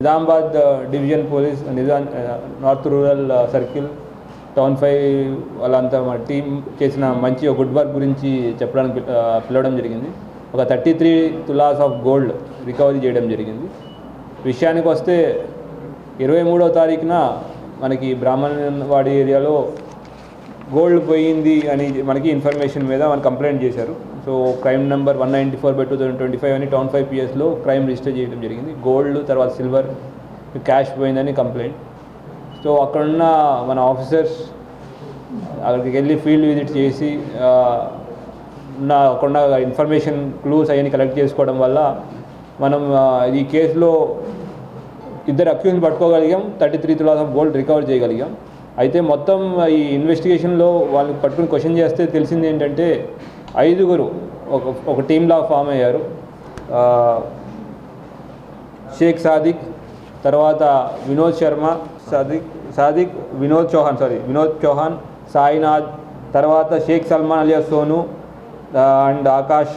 Nizamabad uh, division police uh, Nizam uh, north rural circle town five వాళ్ళంతా మా team చేసిన మంచి ఒక గుడ్ వర్క్ గురించి చెప్పడానికి పిలవడం జరిగింది. ఒక thirty three tolas of gold recovery చేయడం జరిగింది. విషయానికి వస్తే ఇరవై మూడవ తారీఖున మనకి బ్రాహ్మణవాడి ఏరియాలో గోల్డ్ పోయింది అని మనకి ఇన్ఫర్మేషన్ మీద మన కంప్లైంట్ చేశారు. So crime number one ninety four by two thousand twenty five అని టౌన్ ఫైవ్ పిఎస్లో క్రైమ్ రిజిస్టర్ చేయడం జరిగింది. గోల్డ్ తర్వాత సిల్వర్ క్యాష్ పోయిందని కంప్లైంట్. సో అక్కడున్న మన ఆఫీసర్స్ అక్కడికి వెళ్ళి ఫీల్డ్ విజిట్ చేసి ఉన్న అక్కడున్న ఇన్ఫర్మేషన్ క్లూస్ అవన్నీ కలెక్ట్ చేసుకోవడం వల్ల మనం ఈ కేసులో ఇద్దరు accused పట్టుకోగలిగాం. Thirty three tolas of gold recover చేయగలిగాం. అయితే మొత్తం ఈ ఇన్వెస్టిగేషన్లో వాళ్ళు పట్టుకుని క్వశ్చన్ చేస్తే తెలిసింది ఏంటంటే ఐదుగురు ఒక ఒక టీంలా ఫామ్ అయ్యారు. షేక్ సాదిక్ తర్వాత వినోద్ శర్మ సాదిక్ సాదిక్ వినోద్ చౌహాన్ సారీ వినోద్ చౌహాన్ సాయినాథ్ తర్వాత షేక్ సల్మాన్ అలియా సోను అండ్ ఆకాష్.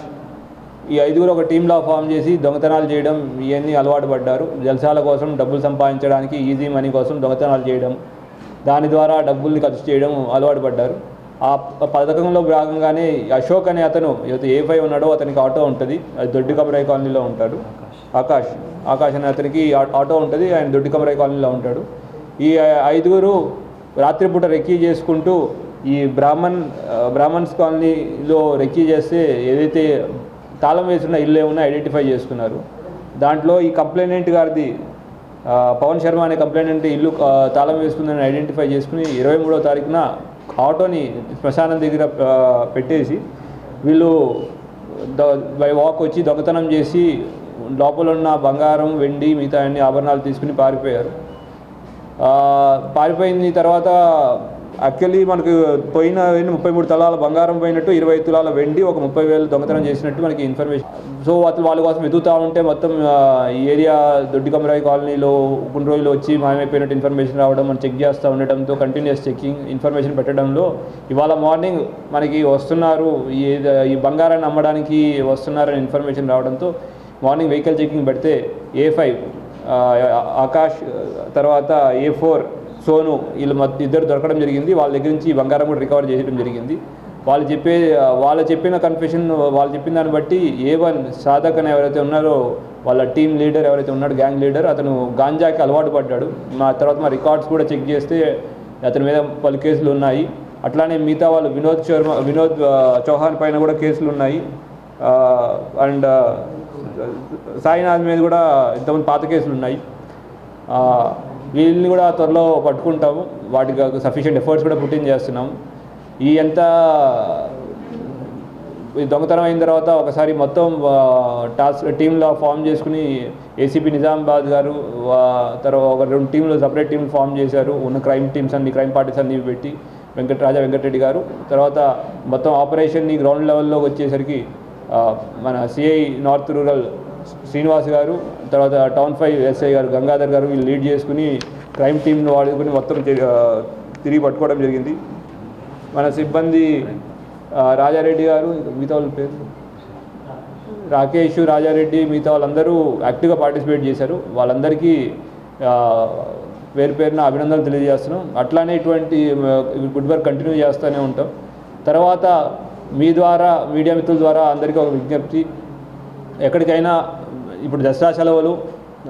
ఈ ఐదుగురు ఒక టీంలా ఫామ్ చేసి దొంగతనాలు చేయడం ఇవన్నీ అలవాటు పడ్డారు. జల్సాల కోసం డబ్బులు సంపాదించడానికి ఈజీ మనీ కోసం దొంగతనాలు చేయడం దాని ద్వారా డబ్బుల్ని ఖర్చు చేయడం అలవాటు పడ్డారు. ఆ పథకంలో భాగంగానే అశోక్ అనే అతను ఏ ఫైవ్ ఉన్నాడో అతనికి ఆటో ఉంటుంది. అది దొడ్డి కమరాయి కాలనీలో ఉంటాడు. ఆకాష్. ఆకాష్ అనే అతనికి ఆటో ఉంటుంది. ఆయన దొడ్డి కమరాయి కాలనీలో ఉంటాడు. ఈ ఐదుగురు రాత్రిపూట రెక్కీ చేసుకుంటూ ఈ బ్రాహ్మణ్ బ్రాహ్మణ్స్ కాలనీలో రెక్కీ చేస్తే ఏదైతే తాళం వేసిన ఇల్లు ఏమన్నా ఐడెంటిఫై చేసుకున్నారు. దాంట్లో ఈ కంప్లైనెంట్ గారిది పవన్ శర్మ అనే కంప్లైనెంట్ ఇల్లు తాళం వేసుకుందని ఐడెంటిఫై చేసుకుని ఇరవై మూడో తారీఖున ఆటోని శ్మశానం దగ్గర పెట్టేసి వీళ్ళు బై వాక్ వచ్చి దొంగతనం చేసి లోపల ఉన్న బంగారం వెండి మిగతా అన్ని ఆభరణాలు తీసుకుని పారిపోయారు. పారిపోయిన తర్వాత యాక్చువల్లీ మనకు పోయిన ముప్పై మూడు తలాల బంగారం పోయినట్టు ఇరవై తులాల వెండి ఒక ముప్పై వేలు దొంగతనం చేసినట్టు మనకి ఇన్ఫర్మేషన్. సో అతను వాళ్ళ కోసం ఎదుగుతా ఉంటే మొత్తం ఈ ఏరియా దొడ్డికమరాయి కాలనీలో కొన్ని రోజులు వచ్చి మాయమైపోయినట్టు ఇన్ఫర్మేషన్ రావడం మనం చెక్ చేస్తూ ఉండటంతో కంటిన్యూస్ చెక్కింగ్ ఇన్ఫర్మేషన్ పెట్టడంలో ఇవాళ మార్నింగ్ మనకి వస్తున్నారు ఈ ఈ బంగారాన్ని అమ్మడానికి వస్తున్నారని ఇన్ఫర్మేషన్ రావడంతో మార్నింగ్ వెహికల్ చెక్కింగ్ పెడితే ఏ ఫైవ్ ఆకాష్ తర్వాత ఏ ఫోర్ సోను వీళ్ళు మొత్తం ఇద్దరు దొరకడం జరిగింది. వాళ్ళ దగ్గర నుంచి బంగారం కూడా రికవర్ చేయడం జరిగింది. వాళ్ళు చెప్పే వాళ్ళు చెప్పిన కన్ఫెషన్ వాళ్ళు చెప్పిన దాన్ని బట్టి ఏ వన్ సాధక్ అని ఎవరైతే ఉన్నారో వాళ్ళ టీమ్ లీడర్ ఎవరైతే ఉన్నాడో గ్యాంగ్ లీడర్ అతను గాంజాకి అలవాటు పడ్డాడు. మా తర్వాత మా రికార్డ్స్ కూడా చెక్ చేస్తే అతని మీద పలు కేసులు ఉన్నాయి. అట్లానే మిగతా వాళ్ళు వినోద్ శర్మ వినోద్ చౌహాన్ పైన కూడా కేసులు ఉన్నాయి. అండ్ సాయినాథ్ మీద కూడా ఇంతమంది పాత కేసులు ఉన్నాయి. వీళ్ళని కూడా త్వరలో పట్టుకుంటాము. వాటికి సఫిషియెంట్ ఎఫర్ట్స్ కూడా పుట్టింగ్ చేస్తున్నాం. ఈ ఎంత దొంగతనం అయిన తర్వాత ఒకసారి మొత్తం టాస్క్ టీంలో ఫామ్ చేసుకుని ఏసీపీ నిజామాబాద్ గారు తర్వాత ఒక రెండు టీంలు సపరేట్ టీంలు ఫామ్ చేశారు. ఉన్న క్రైమ్ టీమ్స్ అన్ని క్రైమ్ పార్టీస్ అన్ని పెట్టి వెంకటరాజా వెంకటరెడ్డి గారు. తర్వాత మొత్తం ఆపరేషన్ని గ్రౌండ్ లెవెల్లో వచ్చేసరికి మన సిఐ నార్త్ రూరల్ శ్రీనివాస్ గారు తర్వాత టౌన్ ఫైవ్ ఎస్ఐ గారు గంగాధర్ గారు వీళ్ళు లీడ్ చేసుకుని క్రైమ్ టీంను వాడుకుని మొత్తం తిరిగి పట్టుకోవడం జరిగింది. మన సిబ్బంది రాజారెడ్డి గారు మిగతా వాళ్ళ పేరు రాకేష్ రాజారెడ్డి మిగతా వాళ్ళందరూ యాక్టివ్గా పార్టిసిపేట్ చేశారు. వాళ్ళందరికీ పేరు పేరున అభినందనలు తెలియజేస్తున్నాం. అట్లానే ఇటువంటి గుడ్ వర్క్ కంటిన్యూ చేస్తూనే ఉంటాం. తర్వాత మీ ద్వారా మీడియా మిత్రుల ద్వారా అందరికీ ఒక విజ్ఞప్తి. ఎక్కడికైనా ఇప్పుడు దసరా సెలవులు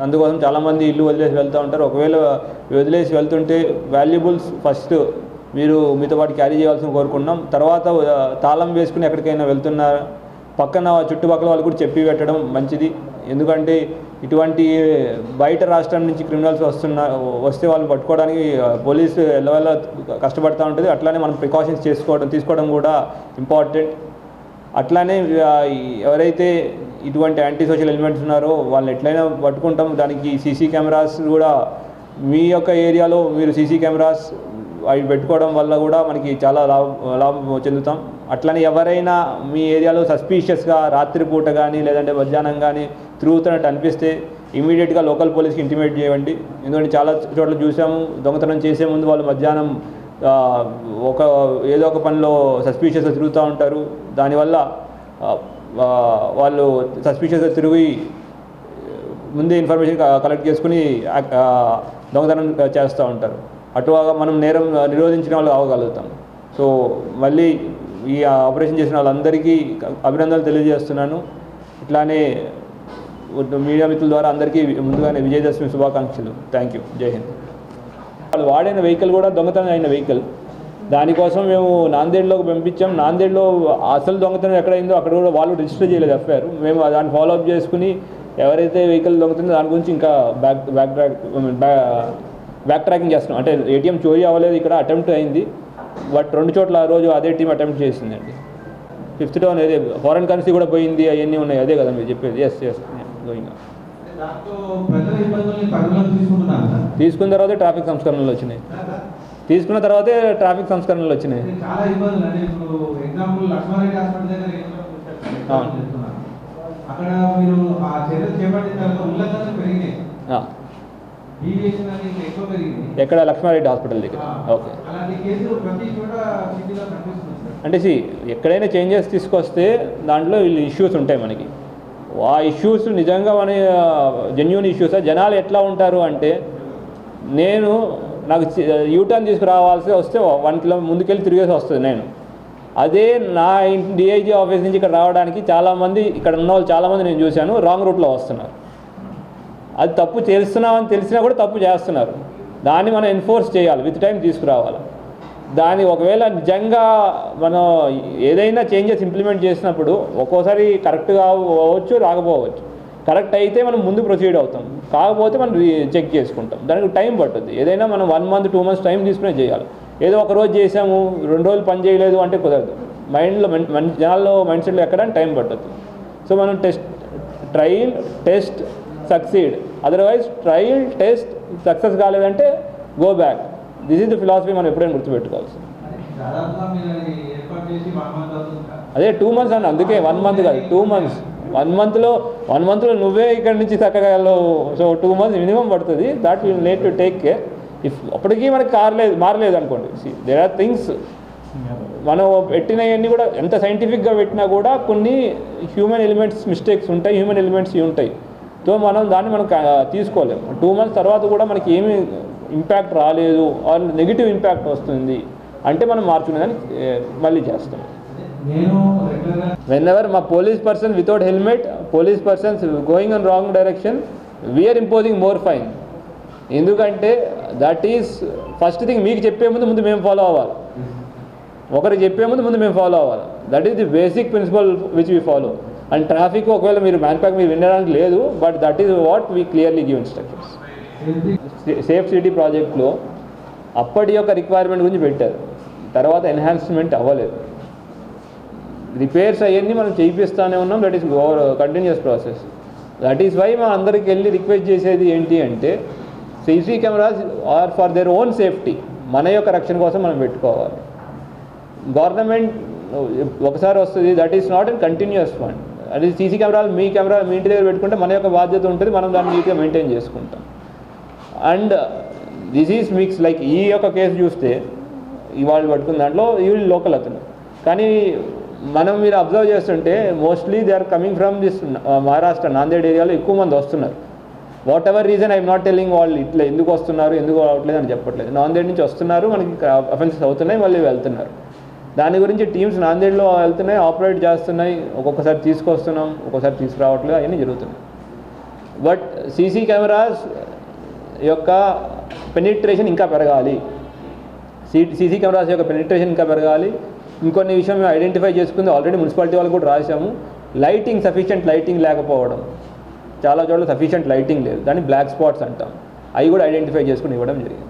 అందుకోసం చాలామంది ఇల్లు వదిలేసి వెళ్తూ ఉంటారు. ఒకవేళ వదిలేసి వెళ్తుంటే వాల్యుబుల్స్ ఫస్ట్ మీరు మీతో పాటు క్యారీ చేయాల్సిన కోరుకున్నాం తర్వాత తాళం వేసుకుని ఎక్కడికైనా వెళ్తున్నారు పక్కన చుట్టుపక్కల వాళ్ళు కూడా చెప్పి పెట్టడం మంచిది. ఎందుకంటే ఇటువంటి బయట రాష్ట్రం నుంచి క్రిమినల్స్ వస్తున్న వస్తే వాళ్ళని పట్టుకోవడానికి పోలీసు ఎల్లవల్ల కష్టపడుతూ ఉంటుంది. అట్లానే మనం ప్రికాషన్స్ చేసుకోవడం తీసుకోవడం కూడా ఇంపార్టెంట్. అట్లానే ఎవరైతే ఇటువంటి యాంటీ సోషల్ ఎలిమెంట్స్ ఉన్నారో వాళ్ళని ఎట్లయినా పట్టుకుంటాం. దానికి సీసీ కెమెరాస్ కూడా మీ యొక్క ఏరియాలో మీరు సీసీ కెమెరాస్ అవి పెట్టుకోవడం వల్ల కూడా మనకి చాలా లాభం లాభం చెందుతాం. అట్లనే ఎవరైనా మీ ఏరియాలో సస్పీషియస్గా రాత్రిపూట కానీ లేదంటే మధ్యాహ్నం కానీ తిరుగుతున్నట్టు అనిపిస్తే ఇమీడియట్గా లోకల్ పోలీస్కి ఇంటిమేట్ చేయండి. ఎందుకంటే చాలా చోట్ల చూసాము దొంగతనం చేసే ముందు వాళ్ళు మధ్యాహ్నం ఒక ఏదో ఒక పనిలో సస్పీషియస్గా తిరుగుతూ ఉంటారు. దానివల్ల వాళ్ళు సస్పిషియస్గా తిరిగి ముందే ఇన్ఫర్మేషన్ కలెక్ట్ చేసుకుని దొంగతనం చేస్తూ ఉంటారు. అటుగా మనం నేరం నిరోధించిన వాళ్ళు అవ్వగలుగుతాం సో మళ్ళీ ఈ ఆపరేషన్ చేసిన వాళ్ళందరికీ అభినందనలు తెలియజేస్తున్నాను. ఇట్లానే మీడియా మిత్రుల ద్వారా అందరికీ ముందుగానే విజయదశమి శుభాకాంక్షలు. థ్యాంక్ యూ జై హింద్. వాళ్ళు వాడిన వెహికల్ కూడా దొంగతనం అయిన వెహికల్. దానికోసం మేము నాందేడ్లోకి పంపించాం. నాందేడ్లో అసలు దొంగతనం ఎక్కడైందో అక్కడ కూడా వాళ్ళు రిజిస్టర్ చేయలేదు ఎఫ్ఐఆర్. మేము దాన్ని ఫాలో అప్ చేసుకుని ఎవరైతే వెహికల్ దొంగతుందో దాని గురించి ఇంకా back back track back tracking చేస్తున్నాం. అంటే ఏటీఎం చోరీ అవ్వలేదు ఇక్కడ అటెంప్ట్ అయింది. బట్ రెండు చోట్ల ఆ రోజు అదే టీం అటెంప్ట్ చేసిందండి. ఫిఫ్త్ టౌన్ అదే ఫారెన్ కరెన్సీ కూడా పోయింది అవన్నీ ఉన్నాయి. అదే కదా మీరు చెప్పేది. ఎస్ ఎస్ గోయింగ్ తీసుకున్న తర్వాతే ట్రాఫిక్ సంస్కరణలు వచ్చినాయి. తీసుకున్న తర్వాతే ట్రాఫిక్ సంస్కరణలు వచ్చినాయి. ఎక్కడ? లక్ష్మారెడ్డి హాస్పిటల్ దగ్గర. ఓకే. అంటే సి ఎక్కడైనా చేంజెస్ తీసుకొస్తే దాంట్లో వీళ్ళు ఇష్యూస్ ఉంటాయి మనకి. ఆ ఇష్యూస్ నిజంగా మన జెన్యున్ ఇష్యూస్? జనాలు ఎట్లా ఉంటారు అంటే నేను నాకు యూటర్న్ తీసుకురావాల్సి వస్తే వన్ కిలోమీటర్ ముందుకెళ్ళి తిరిగేసి వస్తుంది నేను. అదే నా డిఐజీ ఆఫీస్ నుంచి ఇక్కడ రావడానికి చాలామంది ఇక్కడ ఉన్న వాళ్ళు చాలామంది నేను చూశాను రాంగ్ రూట్లో వస్తున్నారు. అది తప్పు చేస్తున్నామని తెలిసినా కూడా తప్పు చేస్తున్నారు. దాన్ని మనం ఎన్ఫోర్స్ చేయాలి విత్ టైం తీసుకురావాలి. దాన్ని ఒకవేళ నిజంగా మనం ఏదైనా చేంజెస్ ఇంప్లిమెంట్ చేసినప్పుడు ఒక్కోసారి కరెక్ట్గా పోవచ్చు రాకపోవచ్చు. కరెక్ట్ అయితే మనం ముందు ప్రొసీడ్ అవుతాం. కాకపోతే మనం చెక్ చేసుకుంటాం. దానికి టైం పట్టుద్ది. ఏదైనా మనం one month two months time తీసుకునే చేయాలి. ఏదో ఒక రోజు చేసాము రెండు రోజులు పని చేయలేదు అంటే కుదరదు. మైండ్లో మన జనాల్లో మైండ్ సెట్లో ఎక్కడానికి టైం పట్టద్దు. సో మనం test trial test succeed. Otherwise trial test success కాలేదంటే go back. This is the philosophy మనం ఎప్పుడైనా గుర్తుపెట్టుకోవాల్సి. అది టూ మంత్స్ అన్న అందుకే వన్ మంత్ కాదు టూ మంత్స్. వన్ మంత్లో వన్ మంత్లో నువ్వే ఇక్కడ నుంచి చక్కగా సో టూ మంత్స్ మినిమం పడుతుంది. That will need to take care if అప్పటికీ మనకి కారలేదు మారలేదు అనుకోండి. దేర్ ఆర్ థింగ్స్ మనం పెట్టినవన్నీ కూడా ఎంత సైంటిఫిక్గా పెట్టినా కూడా కొన్ని హ్యూమన్ ఎలిమెంట్స్ మిస్టేక్స్ ఉంటాయి హ్యూమన్ ఎలిమెంట్స్ ఉంటాయి. సో మనం దాన్ని మనం తీసుకోలేము టూ మంత్స్ తర్వాత కూడా మనకి ఏమి ఇంపాక్ట్ రాలేదు ఆర్ నెగిటివ్ ఇంపాక్ట్ వస్తుంది. అంటే మనం మార్చుకునేదాన్ని మళ్ళీ చేస్తాం. రెగ్యులర్గా whenever మా police person without helmet police persons going on wrong direction we are imposing more fine ఎందుకంటే దట్ ఈస్ ఫస్ట్ థింగ్ మీకు చెప్పే ముందు ముందు మేము ఫాలో అవ్వాలి. ఒకరికి చెప్పే ముందు ముందు మేము ఫాలో అవ్వాలి. That is the basic principle which we follow and traffic ఒకవేళ మీరు మ్యాన్ ప్యాక్ మీరు వినడానికి లేదు but that is what we clearly give instructions safe city ప్రాజెక్ట్లో అప్పటి యొక్క రిక్వైర్మెంట్ గురించి పెట్టారు. తర్వాత ఎన్హాన్స్మెంట్ అవ్వలేదు. రిపేర్స్ అవన్నీ మనం చేయిస్తానే ఉన్నాం. That is over continuous process that is why మా అందరికి వెళ్ళి రిక్వెస్ట్ చేసేది ఏంటి అంటే CC cameras are for their own safety మన యొక్క రక్షణ కోసం మనం పెట్టుకోవాలి. గవర్నమెంట్ ఒకసారి వస్తుంది that is not an continuous fund అది సీసీ కెమెరాలు మీ కెమెరా మీ ఇంటి దగ్గర పెట్టుకుంటే మన యొక్క బాధ్యత ఉంటుంది మనం దాన్ని నీట్గా మెయింటైన్ చేసుకుంటాం. And this is mix like ఈ యొక్క కేసు చూస్తే ఇవాళ పట్టుకున్న దాంట్లో ఈ లోకల్ అతను. కానీ మనం మీరు అబ్జర్వ్ చేస్తుంటే mostly they are coming from this Maharashtra Nanded ఏరియాలో ఎక్కువ మంది వస్తున్నారు. Whatever reason I'm not telling వాళ్ళు ఇట్లా ఎందుకు వస్తున్నారు ఎందుకు రావట్లేదు అని చెప్పట్లేదు. నాందేడ్ నుంచి వస్తున్నారు మనకి అఫెన్సెస్ అవుతున్నాయి మళ్ళీ వెళ్తున్నారు. దాని గురించి టీమ్స్ నాందేడ్లో వెళ్తున్నాయి ఆపరేట్ చేస్తున్నాయి ఒక్కొక్కసారి తీసుకొస్తున్నాం ఒక్కొక్కసారి తీసుకురావట్లేదు అవన్నీ జరుగుతున్నాయి. బట్ సీసీ కెమెరాస్ యొక్క పెనిట్రేషన్ ఇంకా పెరగాలి. సీ సీసీ కెమెరాస్ యొక్క పెనిట్రేషన్ ఇంకా పెరగాలి. ఇంకొన్ని విషయం మేము ఐడెంటిఫై చేసుకుంది. ఆల్రెడీ మున్సిపాలిటీ వాళ్ళు కూడా రాశాము. లైటింగ్ సఫిషియంట్ లైటింగ్ లేకపోవడం. చాలా చోట్ల సఫిషియంట్ లైటింగ్ లేదు. దాన్ని బ్లాక్ స్పాట్స్ అంటాం. అవి కూడా ఐడెంటిఫై చేసుకుని ఇవ్వడం జరిగింది.